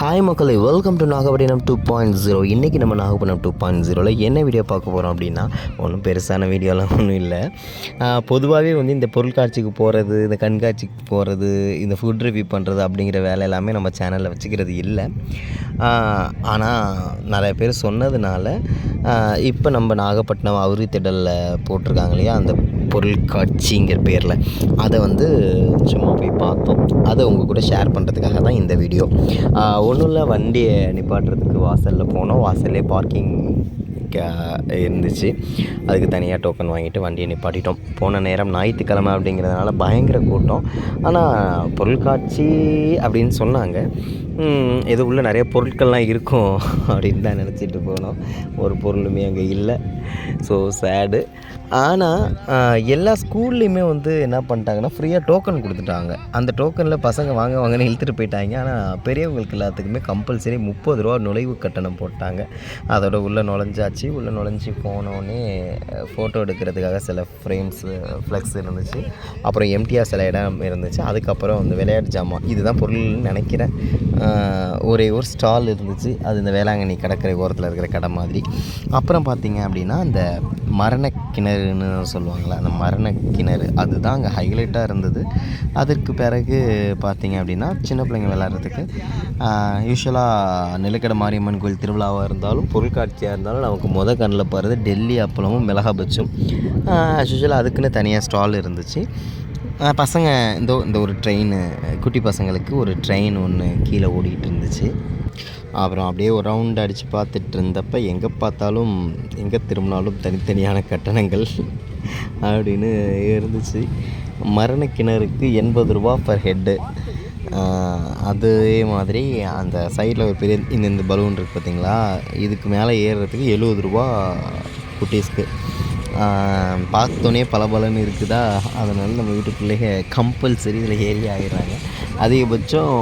Hi மக்களை. Welcome to Nagapattinam two point zero இன்றைக்கி நம்ம நாகப்பட்டினம் டூ பாயிண்ட் ஜீரோவில் என்ன வீடியோ பார்க்க போகிறோம் அப்படின்னா ஒன்றும் பெருசான வீடியோலாம் ஒன்றும் இல்லை. பொதுவாகவே வந்து இந்த பொருட்காட்சிக்கு போகிறது இந்த கண்காட்சிக்கு போகிறது இந்த ஃபுட் ரிவ்யூ பண்ணுறது அப்படிங்கிற வேலை எல்லாமே நம்ம சேனலில் வச்சுக்கிறது இல்லை. ஆனால் நிறைய பேர் சொன்னதுனால இப்போ நம்ம நாகப்பட்டினம் அவுரி திடலில் போட்டிருக்காங்க இல்லையா அந்த பொருட்காட்சிங்கிற பேரில். அதை வந்து சும்மா போய் பார்த்தோம். அதை உங்கள் கூட ஷேர் பண்ணுறதுக்காக தான் இந்த வீடியோ ஒன்றும் இல்லை வண்டியை நிப்பாட்டுறதுக்கு வாசலில் போனோம். வாசல்லே பார்க்கிங் இருந்துச்சு. அதுக்கு தனியாக டோக்கன் வாங்கிட்டு வண்டியை நிப்பாட்டிட்டோம். போன நேரம் ஞாயிற்றுக்கிழமை அப்படிங்கிறதுனால பயங்கர கூட்டம். ஆனால் பொருட்காட்சி அப்படின்னு சொன்னாங்க. இது உள்ள நிறைய பொருட்கள்லாம் இருக்கும் அப்படின்னு தான் நினச்சிட்டு போனோம். ஒரு பொருளுமே அங்கே இல்லை. ஸோ சேடு ஆனால் எல்லா ஸ்கூல்லையுமே வந்து என்ன பண்ணிட்டாங்கன்னா ஃப்ரீயாக டோக்கன் கொடுத்துட்டாங்க. அந்த டோக்கனில் பசங்க வாங்க வாங்கன்னு இழுத்துட்டு போயிட்டாங்க. ஆனால் பெரியவங்களுக்கு எல்லாத்துக்குமே கம்பல்சரி முப்பது ரூபா நுழைவு கட்டணம் போட்டாங்க. அதோட உள்ளே நுழைஞ்சாச்சு. உள்ளே நுழைஞ்சி போனோடனே ஃபோட்டோ எடுக்கிறதுக்காக சில ஃப்ரேம்ஸு ஃப்ளெக்ஸ் இருந்துச்சு. அப்புறம் எம்டிஆர் சில இடம் இருந்துச்சு. அதுக்கப்புறம் வந்து விளையாட்டு ஜாமான். இதுதான் பொருள்னு நினைக்கிறேன். ஒரே ஒரு ஸ்டால் இருந்துச்சு. அது இந்த வேளாங்கண்ணி கடற்கரை ஓரத்தில் இருக்கிற கடை மாதிரி. அப்புறம் பார்த்திங்க அப்படின்னா இந்த மரண கிணறுன்னு சொல்லுவாங்களே அந்த மரண கிணறு. அதுதான் அங்கே ஹைலைட்டாக இருந்தது. அதற்கு பிறகு பார்த்திங்க அப்படின்னா சின்ன பிள்ளைங்க விளையாடுறதுக்கு யூஸ்வலாக நிலக்கடை மாரியம்மன் கோயில் திருவிழாவாக இருந்தாலும் பொருட்காட்சியாக இருந்தாலும் நமக்கு முத கண்ணில் போகிறது டெல்லி அப்பளமும் மிளகா பச்சும் யூஸ்வலாக அதுக்குன்னு தனியாக ஸ்டால் இருந்துச்சு. பசங்க இந்த இந்த ஒரு ட்ரெயின் குட்டி பசங்களுக்கு ஒரு ட்ரெயின் ஒன்று கீழே ஓடிக்கிட்டு இருந்துச்சு. அப்புறம் அப்படியே ஒரு ரவுண்ட் அடித்து பார்த்துட்டு இருந்தப்ப எங்கே பார்த்தாலும் எங்கே திரும்பினாலும் தனித்தனியான கட்டணங்கள் அப்படின்னு இருந்துச்சு. மரண கிணறுக்கு எண்பது ரூபா பர் ஹெட்டு அதே மாதிரி அந்த சைடில் ஒரு பெரிய இந்த இந்த பலூன் இருக்குது பார்த்தீங்களா இதுக்கு மேலே ஏறுறதுக்கு எழுபது ரூபா குட்டீஸ்க்கு. பார்த்தோன்னே பலபலன்னு இருக்குதா? அதனால் நம்ம வீட்டுக்குள்ளேயே கம்பல்சரி இதில் ஏறி ஆகிடுறாங்க அதிகபட்சம்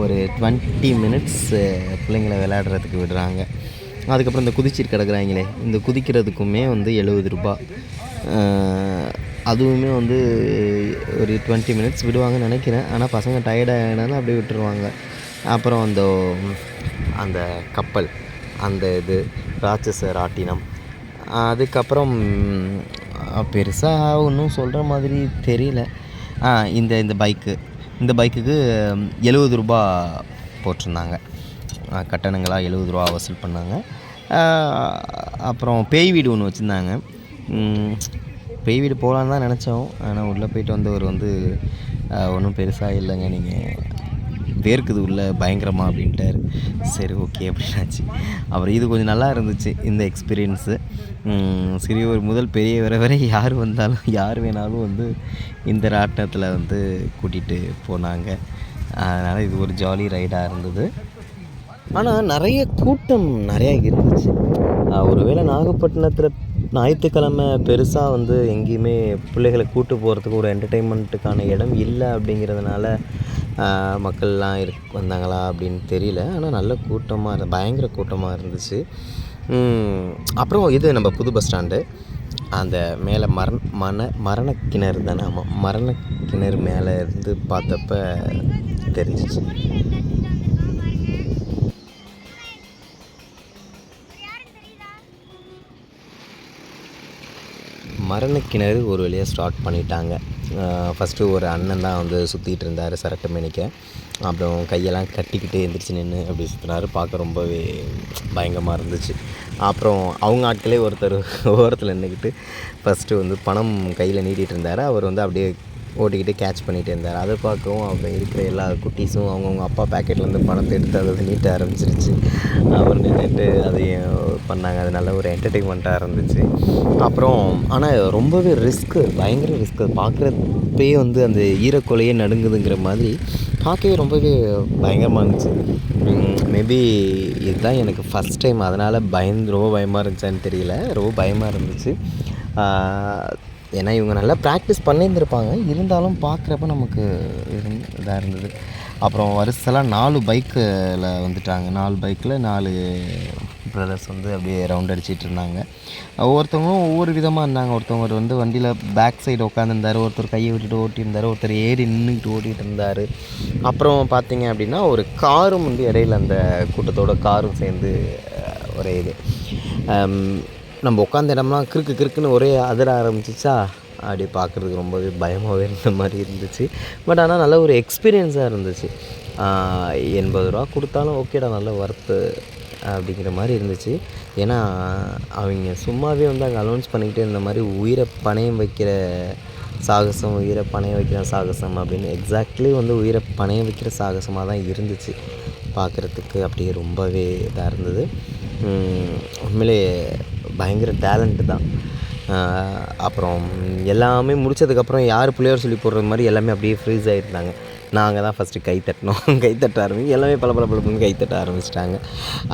ஒரு டுவெண்ட்டி மினிட்ஸ் பிள்ளைங்களை விளையாடுறதுக்கு விடுறாங்க. அதுக்கப்புறம் இந்த குதிச்சிட்டு கிடக்குறாங்களே இந்த குதிக்கிறதுக்குமே வந்து எழுபது ரூபா. அதுவுமே வந்து ஒரு டுவெண்ட்டி மினிட்ஸ் விடுவாங்கன்னு நினைக்கிறேன். ஆனால் பசங்க டயர்டாகினாலும் அப்படியே விட்டுருவாங்க. அப்புறம் அந்த அந்த கப்பல் அந்த இது ராட்சச ராட்டினம் அதுக்கப்புறம் பெருசாக ஒன்றும் சொல்கிற மாதிரி தெரியல. ஆ, இந்த இந்த பைக்கு. இந்த பைக்குக்கு எழுபது ரூபா போட்டிருந்தாங்க. கட்டணங்களாக எழுபது ரூபா வசூல் பண்ணாங்க. அப்புறம் பேய் வீடு ஒன்று வச்சுருந்தாங்க. பேய் வீடு போகலான்னு தான் நினச்சோம். ஆனால் உள்ளே போயிட்டு வந்தவர் வந்து ஒன்றும் பெருசாக இல்லைங்க. நீங்கள் வேர்க்குது உள்ள பயங்கரமா அப்படின்ட்டாரு. சரி ஓகே அப்படின்னாச்சு. அப்புறம் இது கொஞ்சம் நல்லா இருந்துச்சு இந்த எக்ஸ்பீரியன்ஸு சிறியவர் முதல் பெரியவரை வரை யார் வந்தாலும் யார் வேணாலும் வந்து இந்த ராட்டினத்தில் வந்து கூட்டிகிட்டு போனாங்க. அதனால் இது ஒரு ஜாலி ரைடாக இருந்தது. ஆனால் நிறைய கூட்டம் நிறையா இருந்துச்சு. ஒருவேளை நாகப்பட்டினத்தில் ஞாயிற்றுக்கிழமை பெருசாக வந்து எங்கேயுமே பிள்ளைகளை கூட்டு போகிறதுக்கு ஒரு என்டர்டெயின்மெண்ட்டுக்கான இடம் இல்லை அப்படிங்கிறதுனால மக்கள்லாம் இரு வந்தாங்களா அப்படின்னு தெரியல. ஆனால் நல்ல கூட்டமாக இருந்து பயங்கர கூட்டமாக இருந்துச்சு. அப்புறம் இது நம்ம புது பஸ் ஸ்டாண்டு அந்த மேலே மரண மன மரண கிணறு தானே? ஆமாம் மரண கிணறு மேலே இருந்து பார்த்தப்ப தெரிஞ்சிச்சு. மரணக்கிணறு ஒரு வழியாக ஸ்டார்ட் பண்ணிட்டாங்க. ஃபஸ்ட்டு ஒரு அண்ணன் தான் வந்து சுற்றிட்டு இருந்தார் சரட்டு மேனிக்க. அப்புறம் கையெல்லாம் கட்டிக்கிட்டு எந்திரிச்சு நின்று அப்படி சுற்றினாரு பார்க்க ரொம்பவே பயங்கரமாக இருந்துச்சு. அப்புறம் அவங்க ஆட்களே ஒருத்தர் ஓரத்தில் நின்றுக்கிட்டு ஃபஸ்ட்டு வந்து பணம் கையில் நீட்டிகிட்டு இருந்தார். அவர் வந்து அப்படியே ஓட்டிக்கிட்டு கேட்ச் பண்ணிகிட்டு இருந்தார். அதை பார்க்கவும் அப்புறம் இருக்கிற எல்லா குட்டீஸும் அவங்கவுங்க அப்பா பேக்கெட்லேருந்து பணத்தை எடுத்து அதை நீட்ட ஆரம்பிச்சிருச்சு. அவர் நின்றுட்டு அதையும் பண்ணாங்க. அது நல்ல ஒரு என்டர்டெயின்மெண்ட்டாக இருந்துச்சு. அப்புறம் ஆனால் ரொம்பவே ரிஸ்க்கு பயங்கர ரிஸ்க்கு பார்க்குறப்பே வந்து அந்த ஈரக்கொலையே நடுங்குதுங்கிற மாதிரி பார்க்கவே ரொம்பவே பயங்கரமாக இருந்துச்சு. மேபி இதுதான் எனக்கு ஃபஸ்ட் டைம் அதனால் பயந்து ரொம்ப பயமாக இருந்துச்சான்னு தெரியல. ரொம்ப பயமாக இருந்துச்சு. ஏன்னா இவங்க நல்லா ப்ராக்டிஸ் பண்ணியிருந்திருப்பாங்க. இருந்தாலும் பார்க்குறப்ப நமக்கு இதாக இருந்தது. அப்புறம் வருஷலாம் நாலு பைக்கில் வந்துட்டாங்க. நாலு பைக்கில் நாலு பிரதர்ஸ் வந்து அப்படியே ரவுண்ட் அடிச்சிட்டு இருந்தாங்க. ஒவ்வொருத்தவங்களும் ஒவ்வொரு விதமாக இருந்தாங்க. ஒருத்தவங்க வந்து வண்டியில் பேக் சைடு உட்காந்துருந்தார் ஒருத்தர் கையை விட்டுட்டு ஓட்டியிருந்தார். ஒருத்தர் ஏறி நின்றுக்கிட்டு ஓட்டிகிட்டு இருந்தார் அப்புறம் பார்த்தீங்க அப்படின்னா ஒரு காரும் வந்து இடையில அந்த கூட்டத்தோட காரும் சேர்ந்து ஒரே இது. நம்ம உட்காந்த இடம்லாம் கிறுக்கு கிறுக்குன்னு ஒரே அதிர ஆரம்பிச்சிச்சா? அப்படி பார்க்குறதுக்கு ரொம்பவே பயமாகவே இருந்த மாதிரி இருந்துச்சு. பட் ஆனால் நல்ல ஒரு எக்ஸ்பீரியன்ஸாக இருந்துச்சு. எண்பது ரூபா கொடுத்தாலும் ஓகேடா நல்ல ஒர்த்து அப்படிங்கிற மாதிரி இருந்துச்சு. ஏன்னா அவங்க சும்மாவே வந்து அங்கே அலௌன்ஸ் பண்ணிக்கிட்டே இருந்த மாதிரி உயிரை பணையம் வைக்கிற சாகசம் உயிரை பணைய வைக்கிற சாகசம் அப்படின்னு எக்ஸாக்ட்லி வந்து உயிரை பணைய வைக்கிற சாகசமாக தான் இருந்துச்சு. பார்க்குறதுக்கு அப்படியே ரொம்பவே இதாக இருந்தது. உண்மையிலேயே உண்மையிலே பயங்கர டேலண்ட்டு தான். அப்புறம் எல்லாமே முடிச்சதுக்கப்புறம் யார் பிள்ளையார் சொல்லி போடுறது மாதிரி எல்லாமே அப்படியே ஃப்ரீஸ் ஆகிருந்தாங்க நாங்கள் தான் ஃபஸ்ட்டு கை தட்டினோம். கை தட்ட ஆரம்பிச்சு எல்லாமே பல பல பலப்புன்னு கை தட்ட ஆரம்பிச்சிட்டாங்க.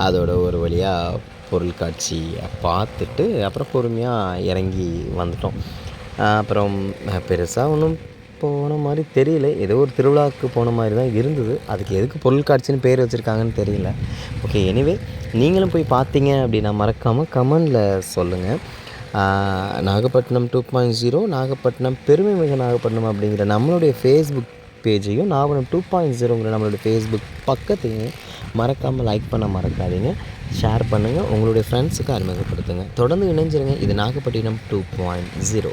அதோட ஒரு வழியாக பொருள் காட்சியை பார்த்துட்டு அப்புறம் பொறுமையாக இறங்கி வந்துட்டோம். அப்புறம் பெருசாக ஒன்றும் போன மாதிரி தெரியல. ஏதோ ஒரு திருவிழாவுக்கு போன மாதிரி தான் இருந்தது. அதுக்கு எதுக்கு பொருள் காட்சின்னு பேர் வச்சுருக்காங்கன்னு தெரியல. ஓகே எனிவே நீங்களும் போய் பார்த்தீங்க அப்படின்னா மறக்காமல் கமெண்டில் சொல்லுங்கள் Nagapattinam two point zero Nagapattinam பெருமை மிக நாகப்பட்டினம் அப்படிங்கிற நம்மளுடைய ஃபேஸ்புக் பேஜையும் நாகப்பட்டினம் டூ பாயிண்ட் ஜீரோங்கிற நம்மளுடைய ஃபேஸ்புக் பக்கத்தையும் மறக்காமல் லைக் பண்ண மறக்காதீங்க. ஷேர் பண்ணுங்கள் உங்களுடைய ஃப்ரெண்ட்ஸுக்கு அறிமுகப்படுத்துங்க. தொடர்ந்து இணைஞ்சிருங்க. இது நாகப்பட்டினம் டூ பாயிண்ட் ஜீரோ